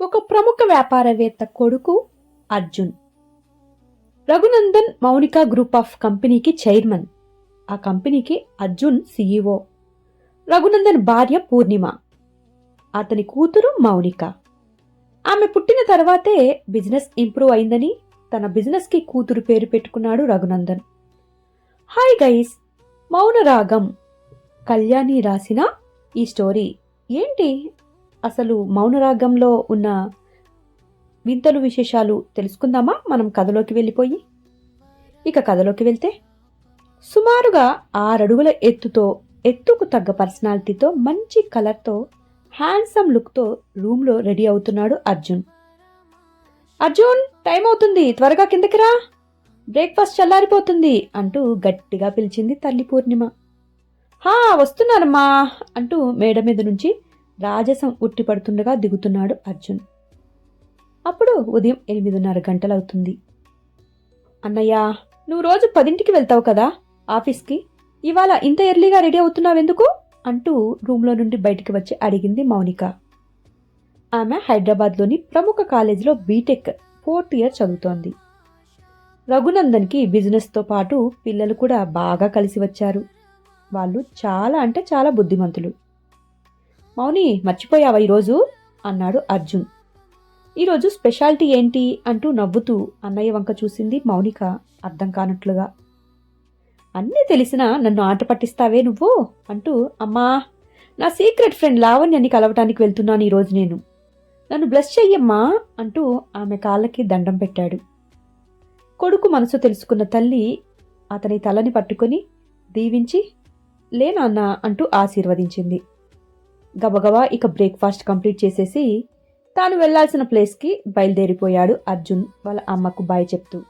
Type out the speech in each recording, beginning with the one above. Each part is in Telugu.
ఒక ప్రముఖ వ్యాపారవేత్త కొడుకు అర్జున్. రఘునందన్ మౌనిక గ్రూప్ ఆఫ్ కంపెనీకి చైర్మన్. ఆ కంపెనీకి అర్జున్ సీఈఓ. రఘునందన్ భార్య పూర్ణిమ. అతని కూతురు మౌనిక. ఆమె పుట్టిన తర్వాతే బిజినెస్ ఇంప్రూవ్ అయిందని తన బిజినెస్కి కూతురు పేరు పెట్టుకున్నాడు Raghunandan. Hi guys Mounaragam. Kalyani రాసిన ఈ స్టోరీ ఏంటి? అసలు మౌనరాగంలో ఉన్న వింతలు విశేషాలు తెలుసుకుందామా? మనం కథలోకి వెళ్ళిపోయి. ఇక కథలోకి వెళ్తే సుమారుగా ఆరడుగుల ఎత్తుతో ఎత్తుకు తగ్గ పర్సనాలిటీతో మంచి కలర్తో హ్యాండ్సమ్ లుక్తో రూమ్లో రెడీ అవుతున్నాడు అర్జున్. అర్జున్ టైం అవుతుంది త్వరగా కిందకి రా. బ్రేక్ఫాస్ట్ చల్లారిపోతుంది అంటూ గట్టిగా పిలిచింది తల్లి పూర్ణిమ. హా వస్తున్నానమ్మా అంటూ మేడ మీద నుంచి రాజసం ఉట్టిపడుతుండగా దిగుతున్నాడు అర్జున్. అప్పుడు ఉదయం ఎనిమిదిన్నర గంటలవుతుంది. అన్నయ్య నువ్వు రోజు పదింటికి వెళ్తావు కదా ఆఫీస్కి? ఇవాళ ఇంత ఎర్లీగా రెడీ అవుతున్నావెందుకు? అంటూ రూమ్లో నుండి బయటికి వచ్చి అడిగింది మౌనిక. ఆమె హైదరాబాద్లోని ప్రముఖ కాలేజీలో బీటెక్ ఫోర్త్ ఇయర్ చదువుతోంది. రఘునందన్కి బిజినెస్తో పాటు పిల్లలు కూడా బాగా కలిసి వచ్చారు. వాళ్ళు చాలా అంటే చాలా బుద్ధిమంతులు. మౌని మర్చిపోయావా ఈరోజు? అన్నాడు అర్జున్. ఈరోజు స్పెషాలిటీ ఏంటి అంటూ నవ్వుతూ అన్నయ్య వంక చూసింది మౌనిక అర్థం కానట్లుగా. అన్నీ తెలిసినా నన్ను ఆట పట్టిస్తావే నువ్వు? అంటూ అమ్మా నా సీక్రెట్ ఫ్రెండ్ లావణ్యని కలవటానికి వెళ్తున్నాను ఈరోజు నేను. నన్ను బ్లెస్ చెయ్యమ్మా అంటూ ఆమె కాళ్ళకి దండం పెట్టాడు. కొడుకు మనసు తెలుసుకున్న తల్లి అతని తలని పట్టుకొని దీవించి లే నాన్న అంటూ ఆశీర్వదించింది. గబగబా ఇక బ్రేక్ఫాస్ట్ కంప్లీట్ చేసేసి తాను వెళ్ళాల్సిన ప్లేస్కి బయలుదేరిపోయాడు అర్జున్ వాళ్ళ అమ్మకు బాయ్ చెప్తూ.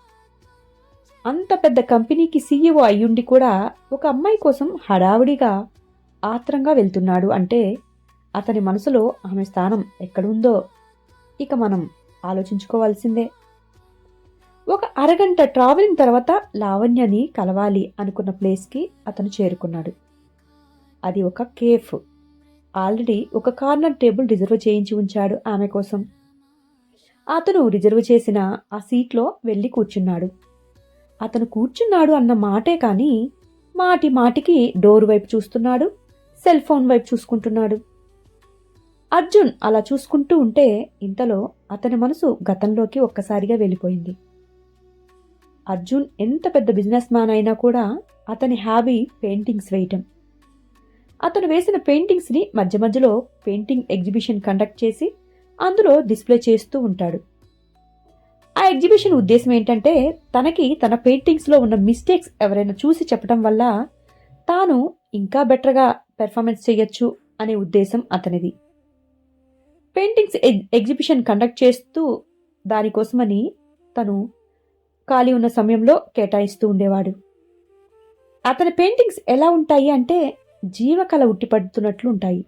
అంత పెద్ద కంపెనీకి సీఈఓ అయ్యుండి కూడా ఒక అమ్మాయి కోసం హడావుడిగా ఆత్రంగా వెళ్తున్నాడు అంటే అతని మనసులో ఆమె స్థానం ఎక్కడుందో ఇక మనం ఆలోచించుకోవాల్సిందే. ఒక అరగంట ట్రావెలింగ్ తర్వాత లావణ్యని కలవాలి అనుకున్న ప్లేస్కి అతను చేరుకున్నాడు. అది ఒక కేఫ్. ఆల్రెడీ ఒక కార్నర్ టేబుల్ రిజర్వ్ చేయించి ఉంచాడు ఆమె కోసం. అతను రిజర్వ్ చేసిన ఆ సీట్లో వెళ్ళి కూర్చున్నాడు. అతను కూర్చున్నాడు అన్న మాటే కానీ మాటి మాటికి డోర్ వైపు చూస్తున్నాడు సెల్ ఫోన్ వైపు చూసుకుంటున్నాడు. అర్జున్ అలా చూసుకుంటూ ఉంటే ఇంతలో అతని మనసు గతంలోకి ఒక్కసారిగా వెళ్ళిపోయింది. అర్జున్ ఎంత పెద్ద బిజినెస్ మ్యాన్ అయినా కూడా అతని హ్యాబీ పెయింటింగ్స్ వేయటం. అతను వేసిన పెయింటింగ్స్ని మధ్య మధ్యలో పెయింటింగ్ ఎగ్జిబిషన్ కండక్ట్ చేసి అందులో డిస్ప్లే చేస్తూ ఉంటాడు. ఆ ఎగ్జిబిషన్ ఉద్దేశం ఏంటంటే తనకి తన పెయింటింగ్స్లో ఉన్న మిస్టేక్స్ ఎవరైనా చూసి చెప్పడం వల్ల తాను ఇంకా బెటర్గా పెర్ఫార్మెన్స్ చేయొచ్చు అనే ఉద్దేశం అతనిది. పెయింటింగ్స్ ఎగ్జిబిషన్ కండక్ట్ చేస్తూ దానికోసమని తను ఖాళీ ఉన్న సమయంలో కేటాయిస్తూ ఉండేవాడు. అతని పెయింటింగ్స్ ఎలా ఉంటాయి అంటే జీవకళ ఉట్టిపడుతున్నట్లు ఉంటాయి.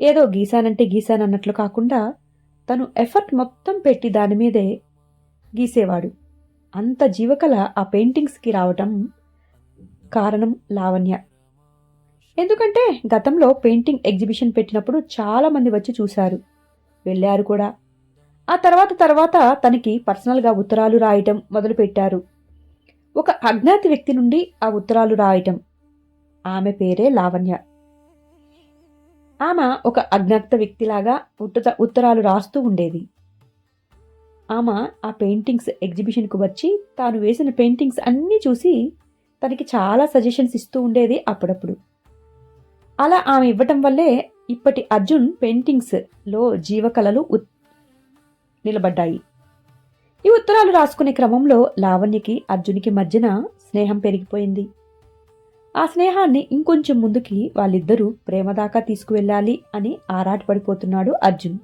ఏదో గీశానంటే గీశానన్నట్లు కాకుండా తను ఎఫర్ట్ మొత్తం పెట్టి దాని మీదే గీసేవాడు. అంత జీవకళ ఆ పెయింటింగ్స్కి రావటం కారణం లావణ్య. ఎందుకంటే గతంలో పెయింటింగ్ ఎగ్జిబిషన్ పెట్టినప్పుడు చాలామంది వచ్చి చూశారు. వెళ్ళారు కూడా. ఆ తర్వాత తర్వాత తనకి పర్సనల్గా ఉత్తరాలు రాయటం మొదలుపెట్టారు. ఒక అజ్ఞాత వ్యక్తి నుండి ఆ ఉత్తరాలు రాయటం. ఆమె పేరే లావణ్య. ఆమె ఒక అజ్ఞాత వ్యక్తిలాగా ఉత్తర ఉత్తరాలు రాస్తూ ఉండేది. ఆమె ఆ పెయింటింగ్స్ ఎగ్జిబిషన్కు వచ్చి తాను వేసిన పెయింటింగ్స్ అన్నీ చూసి తనకి చాలా సజెషన్స్ ఇస్తూ ఉండేది అప్పుడప్పుడు. అలా ఆమె ఇవ్వటం వల్లే ఇప్పటి అర్జున్ పెయింటింగ్స్లో జీవకళలు ఉత్- నిలబడ్డాయి. ఈ ఉత్తరాలు రాసుకునే క్రమంలో లావణ్యకి అర్జున్కి మధ్యన స్నేహం పెరిగిపోయింది. ఆ స్నేహాన్ని ఇంకొంచెం ముందుకి వాళ్ళిద్దరూ ప్రేమ దాకా తీసుకువెళ్ళాలి అని ఆరాటపడిపోతున్నాడు అర్జున్.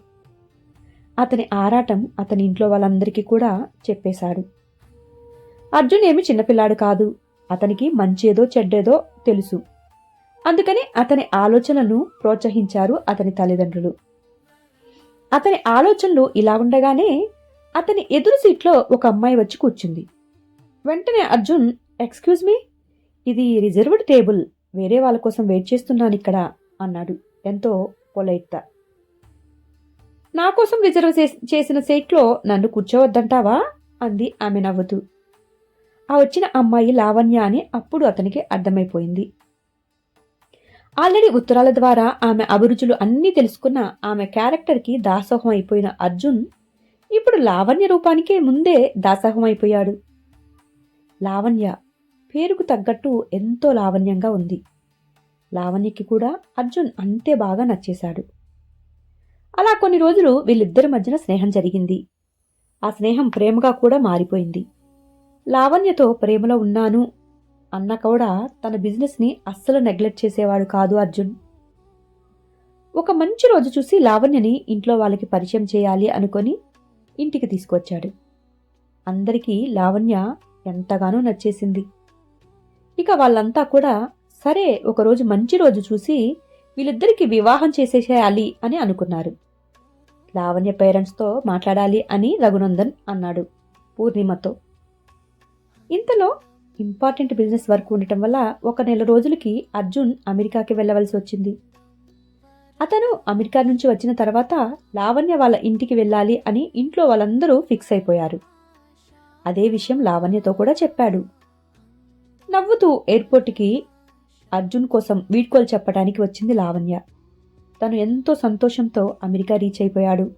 అతని ఆరాటం అతని ఇంట్లో వాళ్ళందరికీ కూడా చెప్పేశాడు. అర్జున్ ఏమి చిన్నపిల్లాడు కాదు అతనికి మంచేదో చెడ్డేదో తెలుసు. అందుకని అతని ఆలోచనలను ప్రోత్సహించారు అతని తల్లిదండ్రులు. అతని ఆలోచనలు ఇలా ఉండగానే అతని ఎదురు సీట్లో ఒక అమ్మాయి వచ్చి కూర్చుంది. వెంటనే అర్జున్ ఎక్స్క్యూజ్ మీ ఇది రిజర్వ్డ్ టేబుల్. వేరే వాళ్ళ కోసం వెయిట్ చేస్తున్నాను ఇక్కడ అన్నాడు. ఎంతో పొలైట్గా. నా కోసం రిజర్వ్ చేసిన సీట్లో నన్ను కూర్చోవద్దంటావా? అంది ఆమె నవ్వుతూ. ఆ వచ్చిన అమ్మాయి లావణ్య అని అప్పుడు అతనికి అర్థమైపోయింది. ఆల్రెడీ ఉత్తరాల ద్వారా ఆమె అభిరుచులు అన్నీ తెలుసుకున్న ఆమె క్యారెక్టర్కి దాసోహం అయిపోయిన అర్జున్ ఇప్పుడు లావణ్య రూపానికే ముందే దాసోహం అయిపోయాడు లావణ్య పేరుకు తగ్గట్టు ఎంతో లావణ్యంగా ఉంది. లావణ్యకి కూడా అర్జున్ అంతే బాగా నచ్చేశాడు. అలా కొన్ని రోజులు వీళ్ళిద్దరి మధ్యన స్నేహం జరిగింది. ఆ స్నేహం ప్రేమగా కూడా మారిపోయింది. లావణ్యతో ప్రేమలో ఉన్నాను అన్న కూడా తన బిజినెస్ని అస్సలు నెగ్లెక్ట్ చేసేవాడు కాదు అర్జున్. ఒక మంచి రోజు చూసి లావణ్యని ఇంట్లో వాళ్ళకి పరిచయం చేయాలి అనుకొని ఇంటికి తీసుకొచ్చాడు. అందరికీ లావణ్య ఎంతగానో నచ్చేసింది. ఇక వాళ్ళంతా కూడా సరే ఒకరోజు మంచి రోజు చూసి వీళ్ళిద్దరికి వివాహం చేసేసేయాలి అని అనుకున్నారు. లావణ్య పేరెంట్స్తో మాట్లాడాలి అని రఘునందన్ అన్నాడు పూర్ణిమతో. ఇంతలో ఇంపార్టెంట్ బిజినెస్ వర్క్ ఉండటం వల్ల ఒక నెల రోజులకి అర్జున్ అమెరికాకి వెళ్ళవలసి వచ్చింది. అతను అమెరికా నుంచి వచ్చిన తర్వాత లావణ్య వాళ్ళ ఇంటికి వెళ్ళాలి అని ఇంట్లో వాళ్ళందరూ ఫిక్స్ అయిపోయారు. అదే విషయం లావణ్యతో కూడా చెప్పాడు. నవ్వుతూ ఎయిర్పోర్ట్కి అర్జున్ కోసం వీడ్కోలు చెప్పడానికి వచ్చింది లావణ్య. తను ఎంతో సంతోషంతో అమెరికా రీచ్ అయిపోయాడు.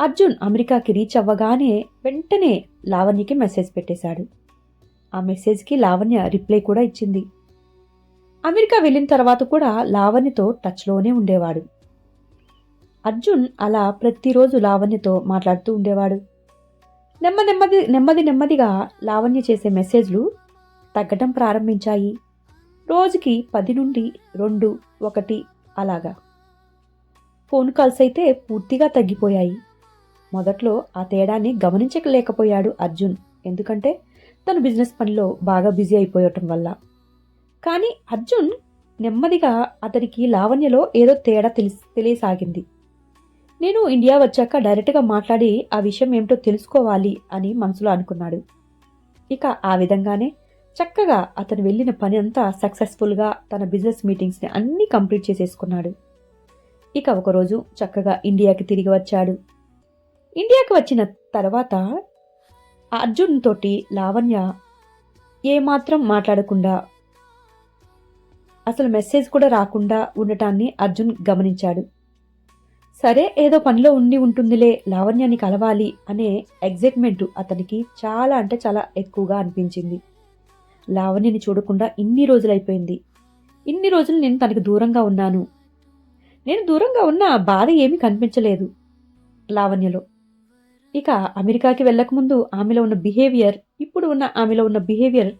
అర్జున్ అమెరికాకి రీచ్ అవ్వగానే వెంటనే లావణ్యకి మెసేజ్ పెట్టేశాడు. ఆ మెసేజ్కి లావణ్య రిప్లై కూడా ఇచ్చింది. అమెరికా వెళ్ళిన తర్వాత కూడా లావణ్యతో టచ్లోనే ఉండేవాడు. అర్జున్ అలా ప్రతిరోజు లావణ్యతో మాట్లాడుతూ ఉండేవాడు. నెమ్మది నెమ్మది నెమ్మది నెమ్మదిగా లావణ్య చేసే మెసేజ్లు తగ్గటం ప్రారంభించాయి. రోజుకి పది నుండి రెండు ఒకటి అలాగా. ఫోన్ కాల్స్ అయితే పూర్తిగా తగ్గిపోయాయి. మొదట్లో ఆ తేడాన్ని గమనించలేకపోయాడు అర్జున్. ఎందుకంటే తను బిజినెస్ పనిలో బాగా బిజీ అయిపోయటం వల్ల. కానీ అర్జున్ నెమ్మదిగా అతనికి లావణ్యలో ఏదో తేడా తెలిసి తెలియసాగింది. నేను ఇండియా వచ్చాక డైరెక్ట్గా మాట్లాడి ఆ విషయం ఏమిటో తెలుసుకోవాలి అని మనసులో అనుకున్నాడు. ఇక ఆ విధంగానే చక్కగా అతను వెళ్ళిన పని అంతా సక్సెస్ఫుల్గా తన బిజినెస్ మీటింగ్స్ని అన్నీ కంప్లీట్ చేసేసుకున్నాడు. ఇక ఒకరోజు చక్కగా ఇండియాకి తిరిగి వచ్చాడు. ఇండియాకి వచ్చిన తర్వాత అర్జున్ తోటి లావణ్య ఏమాత్రం మాట్లాడకుండా అసలు మెసేజ్ కూడా రాకుండా ఉండటాన్ని అర్జున్ గమనించాడు. సరే ఏదో పనిలో ఉండి ఉంటుందిలే లావణ్యాన్ని కలవాలి అనే ఎగ్జైట్మెంట్ అతనికి చాలా అంటే చాలా ఎక్కువగా అనిపించింది. లావణ్యని చూడకుండా ఇన్ని రోజులైపోయింది. ఇన్ని రోజులు నేను తనకు దూరంగా ఉన్నాను. నేను దూరంగా ఉన్న బాధ ఏమీ కనిపించలేదు లావణ్యలో. ఇక అమెరికాకి వెళ్ళకముందు ఆమెలో ఉన్న బిహేవియర్ ఇప్పుడు ఉన్న ఆమెలో ఉన్న బిహేవియర్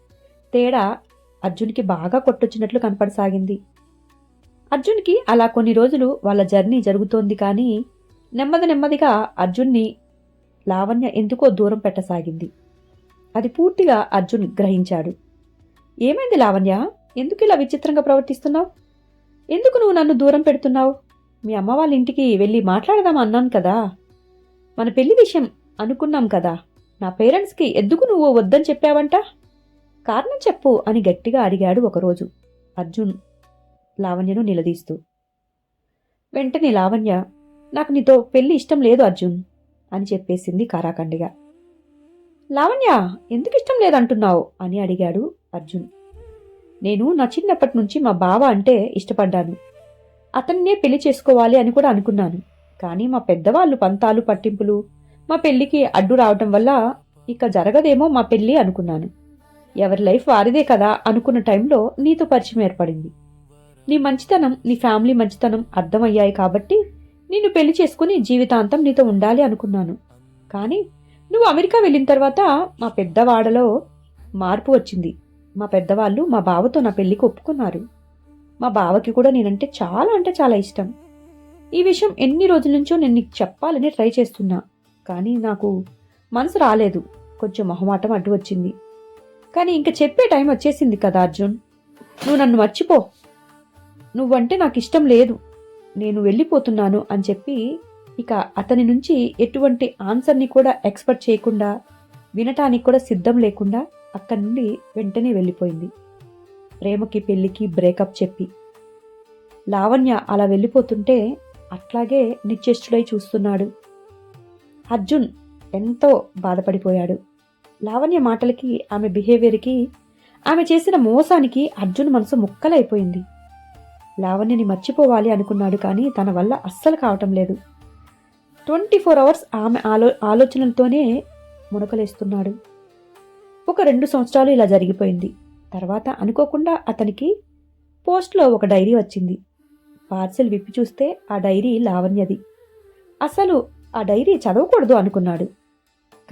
తేడా అర్జున్కి బాగా కొట్టొచ్చినట్లు కనపడసాగింది. అర్జున్కి అలా కొన్ని రోజులు వాళ్ళ జర్నీ జరుగుతోంది కానీ నెమ్మది నెమ్మదిగా అర్జున్ని లావణ్య ఎందుకో దూరం పెట్టసాగింది. అది పూర్తిగా అర్జున్ గ్రహించాడు. ఏమైంది లావణ్య? ఎందుకు ఇలా విచిత్రంగా ప్రవర్తిస్తున్నావు? ఎందుకు నువ్వు నన్ను దూరం పెడుతున్నావు? మీ అమ్మ వాళ్ళ ఇంటికి వెళ్ళి మాట్లాడదాం అన్నాను కదా. మన పెళ్ళి విషయం అనుకున్నాం కదా. నా పేరెంట్స్కి ఎందుకు నువ్వు వద్దని చెప్పావంట? కారణం చెప్పు అని గట్టిగా అడిగాడు ఒకరోజు అర్జున్ లావణ్యను నిలదీస్తూ. వెంటనే లావణ్య నాకు నీతో పెళ్ళి ఇష్టం లేదు అర్జున్ అని చెప్పేసింది కారాకండిగా లావణ్య ఎందుకు ఇష్టం లేదంటున్నావు? అని అడిగాడు అర్జున్. నేను నా చిన్నప్పటి నుంచి మా బావ అంటే ఇష్టపడ్డాను. అతన్నే పెళ్ళి చేసుకోవాలి అని కూడా అనుకున్నాను. కానీ మా పెద్దవాళ్ళు పంతాలు పట్టింపులు మా పెళ్ళికి అడ్డు రావటం వల్ల ఇక జరగదేమో మా పెళ్ళి అనుకున్నాను. ఎవరి లైఫ్ వారిదే కదా అనుకున్న టైంలో నీతో పరిచయం ఏర్పడింది. నీ మంచితనం నీ ఫ్యామిలీ మంచితనం అర్థమయ్యాయి కాబట్టి నిన్ను పెళ్ళి చేసుకుని జీవితాంతం నీతో ఉండాలి అనుకున్నాను. కానీ నువ్వు అమెరికా వెళ్ళిన తర్వాత మా పెద్దవాడలో మార్పు వచ్చింది. మా పెద్దవాళ్ళు మా బావతో నా పెళ్ళికి ఒప్పుకున్నారు. మా బావకి కూడా నేనంటే చాలా అంటే చాలా ఇష్టం. ఈ విషయం ఎన్ని రోజుల నుంచో నేను నీకు చెప్పాలని ట్రై చేస్తున్నా. కానీ నాకు మనసు రాలేదు. కొంచెం మొహమాటం అడ్డు వచ్చింది. కానీ ఇంక చెప్పే టైం వచ్చేసింది కదా అర్జున్. నువ్వు నన్ను మర్చిపో. నువ్వంటే నాకు ఇష్టం లేదు. నేను వెళ్ళిపోతున్నాను అని చెప్పి ఇక అతని నుంచి ఎటువంటి ఆన్సర్ని కూడా ఎక్స్పెక్ట్ చేయకుండా వినటానికి కూడా సిద్ధం లేకుండా అక్కడి నుండి వెంటనే వెళ్ళిపోయింది. ప్రేమకి పెళ్ళికి బ్రేకప్ చెప్పి. లావణ్య అలా వెళ్ళిపోతుంటే అట్లాగే నిశ్చేష్టుడై చూస్తున్నాడు. అర్జున్ ఎంతో బాధపడిపోయాడు. లావణ్య మాటలకి ఆమె బిహేవియర్కి ఆమె చేసిన మోసానికి అర్జున్ మనసు ముక్కలైపోయింది. లావణ్యని మర్చిపోవాలి అనుకున్నాడు కానీ తన వల్ల అస్సలు కావటం లేదు. ట్వంటీ ఫోర్ అవర్స్ ఆమె ఆలో ఆలోచనలతోనే మునకలేస్తున్నాడు. ఒక రెండు సంవత్సరాలు ఇలా జరిగిపోయింది. తర్వాత అనుకోకుండా అతనికి పోస్ట్లో ఒక డైరీ వచ్చింది. పార్సిల్ విప్పి చూస్తే ఆ డైరీ లావణ్యది. అసలు ఆ డైరీ చదవకూడదు అనుకున్నాడు.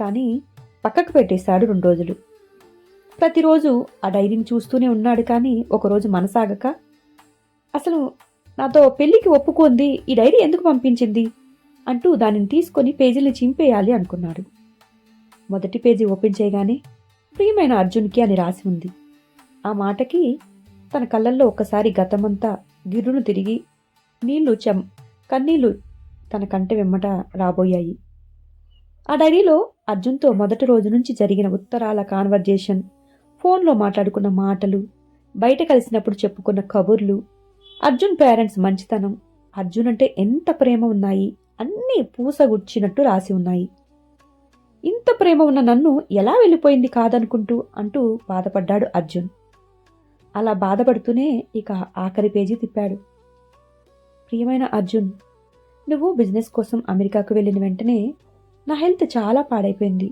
కానీ పక్కకు పెట్టేశాడు రెండు రోజులు. ప్రతిరోజు ఆ డైరీని చూస్తూనే ఉన్నాడు కానీ ఒకరోజు మనసాగక అసలు నాతో పెళ్ళికి ఒప్పుకుంది ఈ డైరీ ఎందుకు పంపించింది? అంటూ దానిని తీసుకొని పేజీని చింపేయాలి అనుకున్నాడు. మొదటి పేజీ ఓపెన్ చేయగానే ప్రియమైన అర్జున్కి అని రాసి ఉంది. ఆ మాటకి తన కళ్ళల్లో ఒక్కసారి గతమంతా గిర్రును తిరిగి నీళ్ళు చెం కన్నీళ్ళు తన కంటి వెమ్మట రాబోయాయి. ఆ డైరీలో అర్జున్తో మొదటి రోజు నుంచి జరిగిన ఉత్తరాల కాన్వర్జేషన్ ఫోన్లో మాట్లాడుకున్న మాటలు బయట కలిసినప్పుడు చెప్పుకున్న కబుర్లు అర్జున్ పేరెంట్స్ మంచితనం అర్జున్ అంటే ఎంత ప్రేమ ఉన్నాయి అన్నీ పూసగుచ్చినట్టు రాసి ఉన్నాయి. ఇంత ప్రేమ ఉన్న నన్ను ఎలా వెళ్ళిపోయింది కాదనుకుంటూ అంటూ బాధపడ్డాడు అర్జున్. అలా బాధపడుతూనే ఇక ఆఖరి పేజీ తిప్పాడు. ప్రియమైన అర్జున్ నువ్వు బిజినెస్ కోసం అమెరికాకు వెళ్ళిన వెంటనే నా హెల్త్ చాలా పాడైపోయింది.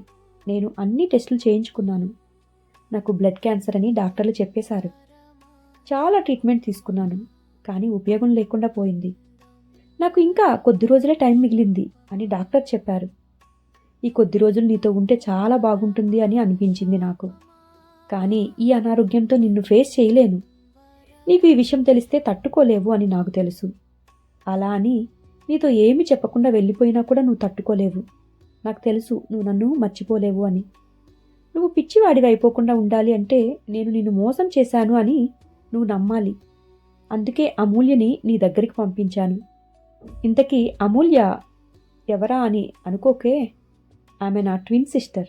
నేను అన్ని టెస్టులు చేయించుకున్నాను. నాకు బ్లడ్ క్యాన్సర్ అని డాక్టర్లు చెప్పేశారు. చాలా ట్రీట్మెంట్ తీసుకున్నాను కానీ ఉపయోగం లేకుండా పోయింది. నాకు ఇంకా కొద్ది రోజులే టైం మిగిలింది అని డాక్టర్ చెప్పారు. ఈ కొద్ది రోజులు నీతో ఉంటే చాలా బాగుంటుంది అని అనిపించింది నాకు. కానీ ఈ అనారోగ్యంతో నిన్ను ఫేస్ చేయలేను. నీకు ఈ విషయం తెలిస్తే తట్టుకోలేవు అని నాకు తెలుసు. అలా అని నీతో ఏమి చెప్పకుండా వెళ్ళిపోయినా కూడా నువ్వు తట్టుకోలేవు. నాకు తెలుసు నువ్వు నన్ను మర్చిపోలేవు అని. నువ్వు పిచ్చివాడిగా అయిపోకుండా ఉండాలి అంటే నేను నిన్ను మోసం చేశాను అని నువ్వు నమ్మాలి. అందుకే అమూల్యని నీ దగ్గరికి పంపించాను. ఇంతకీ అమూల్య ఎవరా అని అనుకోకే ఆమె నా ట్విన్ సిస్టర్.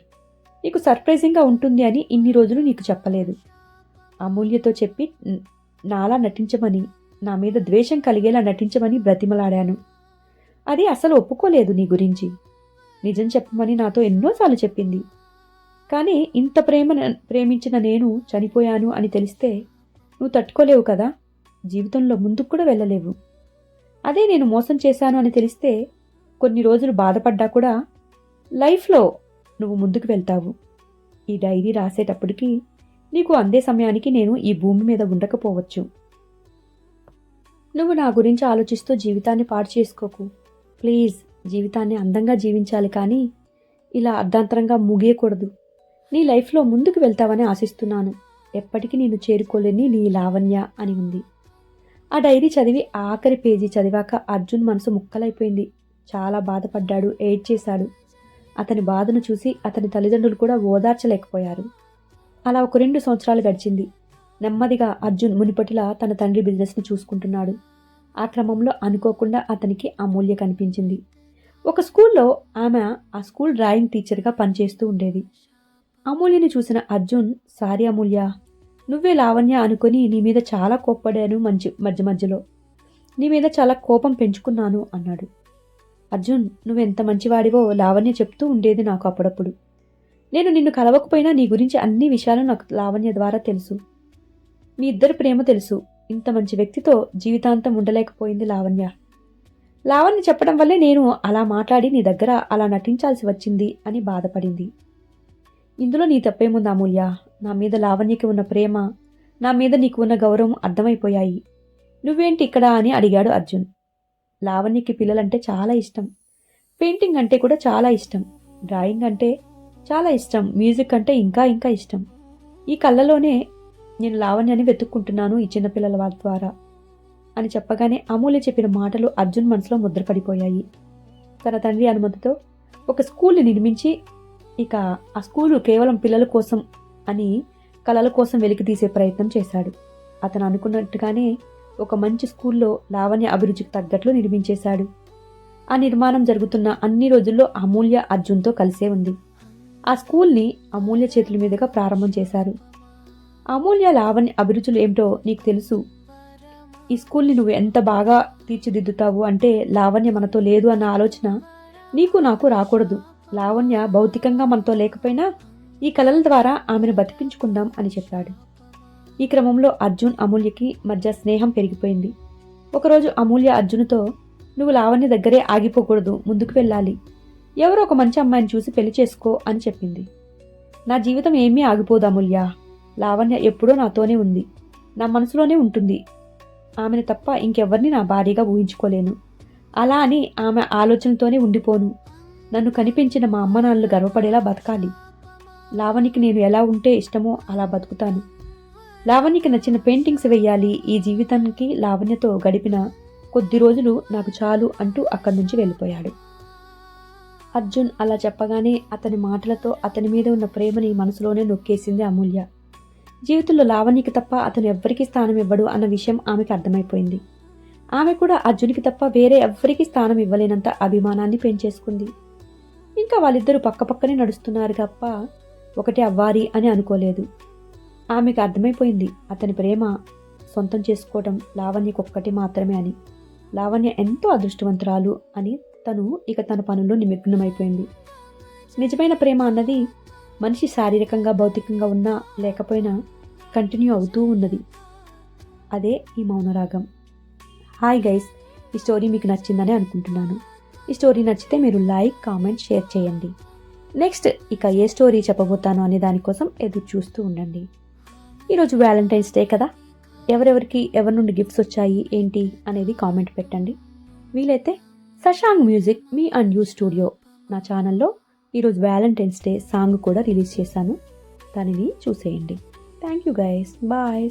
నీకు సర్ప్రైజింగ్గా ఉంటుంది అని ఇన్ని రోజులు నీకు చెప్పలేదు. అమూల్యతో చెప్పి నాలా నటించమని నా మీద ద్వేషం కలిగేలా నటించమని బ్రతిమలాడాను. అది అసలు ఒప్పుకోలేదు నీ గురించి. నిజం చెప్పమని నాతో ఎన్నోసార్లు చెప్పింది. కానీ ఇంత ప్రేమ ప్రేమించిన నేను చనిపోయాను అని తెలిస్తే నువ్వు తట్టుకోలేవు కదా? జీవితంలో ముందుకు కూడా వెళ్ళలేవు. అదే నేను మోసం చేశాను అని తెలిస్తే కొన్ని రోజులు బాధపడ్డా కూడా లైఫ్లో నువ్వు ముందుకు వెళ్తావు. ఈ డైరీ రాసేటప్పటికి నీకు అందే సమయానికి నేను ఈ భూమి మీద ఉండకపోవచ్చు. నువ్వు నా గురించి ఆలోచిస్తూ జీవితాన్ని పాడు చేసుకోకు. ప్లీజ్ జీవితాన్ని అందంగా జీవించాలి కానీ ఇలా అర్ధాంతరంగా ముగియకూడదు. నీ లైఫ్లో ముందుకు వెళ్తావని ఆశిస్తున్నాను. ఎప్పటికీ నేను చేరుకోలేని నీ లావణ్య అని ఉంది. ఆ డైరీ చదివి ఆఖరి పేజీ చదివాక అర్జున్ మనసు ముక్కలైపోయింది. చాలా బాధపడ్డాడు ఏడ్చేశాడు. అతని బాధను చూసి అతని తల్లిదండ్రులు కూడా ఓదార్చలేకపోయారు. అలా ఒక రెండు సంవత్సరాలు గడిచింది. నెమ్మదిగా అర్జున్ మునిపటిలా తన తండ్రి బిజినెస్ని చూసుకుంటున్నాడు. ఆ క్రమంలో అనుకోకుండా అతనికి అమూల్య కనిపించింది. ఒక స్కూల్లో ఆమె ఆ స్కూల్ డ్రాయింగ్ టీచర్గా పనిచేస్తూ ఉండేది. అమూల్యని చూసిన అర్జున్ సారీ అమూల్య నువ్వే లావణ్య అనుకొని నీ మీద చాలా కోప్పడాను మంచి మధ్య మధ్యలో. నీ మీద చాలా కోపం పెంచుకున్నాను అన్నాడు. అర్జున్ నువ్వెంత మంచివాడివో లావణ్య చెప్తూ ఉండేది నాకు అప్పుడప్పుడు. నేను నిన్ను కలవకపోయినా నీ గురించి అన్ని విషయాలు నాకు లావణ్య ద్వారా తెలుసు. మీ ఇద్దరు ప్రేమ తెలుసు. ఇంత మంచి వ్యక్తితో జీవితాంతం ఉండలేకపోయింది లావణ్య. లావణ్య చెప్పడం వల్లే నేను అలా మాట్లాడి నీ దగ్గర అలా నటించాల్సి వచ్చింది అని బాధపడింది. ఇందులో నీ తప్పేముంది అమూల్య? నా మీద లావణ్యకి ఉన్న ప్రేమ నా మీద నీకు ఉన్న గౌరవం అర్థమైపోయాయి. నువ్వేంటి ఇక్కడ అని అడిగాడు అర్జున్. లావణ్యకి పిల్లలంటే చాలా ఇష్టం. పెయింటింగ్ అంటే కూడా చాలా ఇష్టం. డ్రాయింగ్ అంటే చాలా ఇష్టం. మ్యూజిక్ అంటే ఇంకా ఇంకా ఇష్టం. ఈ కళ్ళలోనే నేను లావణ్యని వెతుక్కుంటున్నాను ఈ చిన్నపిల్లల వారి ద్వారా అని చెప్పగానే అమూల్య చెప్పిన మాటలు అర్జున్ మనసులో ముద్రపడిపోయాయి. తన తండ్రి అనుమతితో ఒక స్కూల్ని నిర్మించి ఇక ఆ స్కూలు కేవలం పిల్లల కోసం అని కళల కోసం వెలికి తీసే ప్రయత్నం చేశాడు. అతను అనుకున్నట్టుగానే ఒక మంచి స్కూల్లో లావణ్య అభిరుచికి తగ్గట్లు నిర్మించేశాడు. ఆ నిర్మాణం జరుగుతున్న అన్ని రోజుల్లో అమూల్య అర్జున్తో కలిసే ఉంది. ఆ స్కూల్ని అమూల్య చేతుల మీదుగా ప్రారంభం చేశారు. అమూల్య లావణ్య అభిరుచులు ఏమిటో నీకు తెలుసు. ఈ స్కూల్ని నువ్వు ఎంత బాగా తీర్చిదిద్దుతావు అంటే లావణ్య మనతో లేదు అన్న ఆలోచన నీకు నాకు రాకూడదు. లావణ్య భౌతికంగా మనతో లేకపోయినా ఈ కళల ద్వారా ఆమెను బతికించుకుందాం అని చెప్పాడు. ఈ క్రమంలో అర్జున్ అమూల్యకి మధ్య స్నేహం పెరిగిపోయింది. ఒకరోజు అమూల్య అర్జున్తో నువ్వు లావణ్య దగ్గరే ఆగిపోకూడదు ముందుకు వెళ్ళాలి. ఎవరో ఒక మంచి అమ్మాయిని చూసి పెళ్ళి చేసుకో అని చెప్పింది. నా జీవితం ఏమీ ఆగిపోదు అమూల్య. లావణ్య ఎప్పుడో నాతోనే ఉంది. నా మనసులోనే ఉంటుంది. ఆమెను తప్ప ఇంకెవ్వరిని నా భార్యగా ఊహించుకోలేను. అలా అని ఆమె ఆలోచనతోనే ఉండిపోను. నన్ను కనిపించిన మా అమ్మ నాన్నలు గర్వపడేలా బతకాలి. లావణ్యకి నేను ఎలా ఉంటే ఇష్టమో అలా బతుకుతాను. లావణ్యకి నచ్చిన పెయింటింగ్స్ వెయ్యాలి ఈ జీవితానికి లావణ్యతో గడిపిన కొద్ది రోజులు నాకు చాలు అంటూ అక్కడి నుంచి వెళ్ళిపోయాడు. అర్జున్ అలా చెప్పగానే అతని మాటలతో అతని మీద ఉన్న ప్రేమని మనసులోనే నొక్కేసింది అమూల్య. జీవితంలో లావణ్యకి తప్ప అతను ఎవ్వరికీ స్థానం ఇవ్వడు అన్న విషయం ఆమెకి అర్థమైపోయింది. ఆమె కూడా అర్జున్కి తప్ప వేరే ఎవ్వరికీ స్థానం ఇవ్వలేనంత అభిమానాన్ని పెంచేసుకుంది. ఇంకా వాళ్ళిద్దరూ పక్కపక్కనే నడుస్తున్నారు తప్ప ఒకటే అవ్వాలి అని అనుకోలేదు. ఆమెకు అర్థమైపోయింది. అతని ప్రేమ సొంతం చేసుకోవటం లావణ్యకు ఒక్కటి మాత్రమే అని. లావణ్య ఎంతో అదృష్టవంతురాలు అని తను ఇక తన పనుల్లో నిమగ్నమైపోయింది. నిజమైన ప్రేమ అన్నది మనిషి శారీరకంగా భౌతికంగా ఉన్నా లేకపోయినా కంటిన్యూ అవుతూ ఉన్నది. అదే ఈ మౌనరాగం. హాయ్ గైస్ ఈ స్టోరీ మీకు నచ్చిందని అనుకుంటున్నాను. ఈ స్టోరీ నచ్చితే మీరు లైక్ కామెంట్ షేర్ చేయండి. నెక్స్ట్ ఇక ఏ స్టోరీ చెప్పబోతాను అనే దానికోసం ఎదురు చూస్తూ ఉండండి. ఈరోజు వ్యాలంటైన్స్ డే కదా. ఎవరెవరికి ఎవరి నుండి గిఫ్ట్స్ వచ్చాయి ఏంటి అనేది కామెంట్ పెట్టండి. వీలైతే Shashank music me and you studio నా ఛానల్లో ఈరోజు వ్యాలంటైన్స్ డే సాంగ్ కూడా రిలీజ్ చేశాను. దానిని చూసేయండి. Thank you guys bye